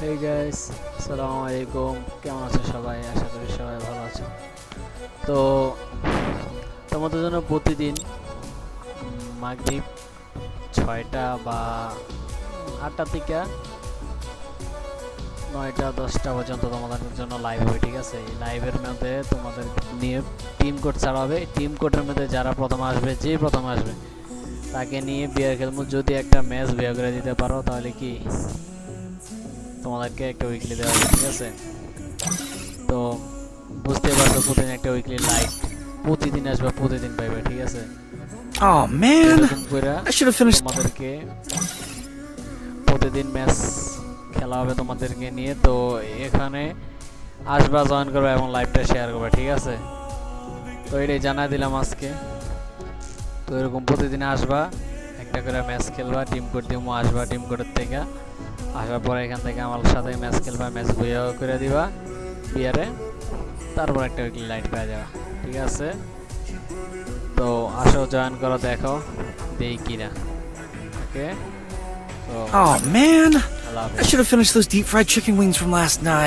Hey guys আসসালামু আলাইকুম। কেমন আছো সবাই? আশা করি সবাই ভালো আছো। তো, তোমাদের জন্য প্রতিদিন মাগরিব ছয়টা বা আটটা থেকে নয়টা, দশটা পর্যন্ত তোমাদের জন্য লাইভ হবে, ঠিক আছে? লাইভের মধ্যে তোমাদের নিয়ে টিম কোড ছাড়া হবে। টিম কোডের মধ্যে যারা প্রথম আসবে, যে প্রথম আসবে, তাকে নিয়ে বিয়ার খেলব যদি একটা ম্যাচ বিয়া করে দিতে পারো, তাহলে কি? তোমাদেরকে একটা উইকলি দেওয়া হবে ঠিক আছে? তো বুঝতে পারছ প্রতিদিন একটা উইকলি লাইক প্রতিদিন আসবে প্রতিদিন পাইবে ঠিক আছে? Oh man, I should have finished. তোমাদেরকে প্রতিদিন ম্যাচ খেলা হবে তোমাদেরকে নিয়ে তো এখানে আসবা জয়েন করবে এবং লাইভটা শেয়ার করবে ঠিক আছে? তো এটাই জানা দিলাম আজকে। তো এরকম প্রতিদিন আসবা। একটা করে ম্যাচ খেলবা টিম কোড দিমো আসবা টিম কোডের থেকে। আসার পরে এখান থেকে আমার সাথে ম্যাচ খেলবা ম্যাচ বইয়া করে দিবা বিয়ারে। তারপর একটা উইকলি লাইট পেয়ে যাবা ঠিক আছে? তো আসো জয়েন করো দেখো দেই কিনা। ওকে Oh man, Allah I should have finished those deep fried chicken wings from last night.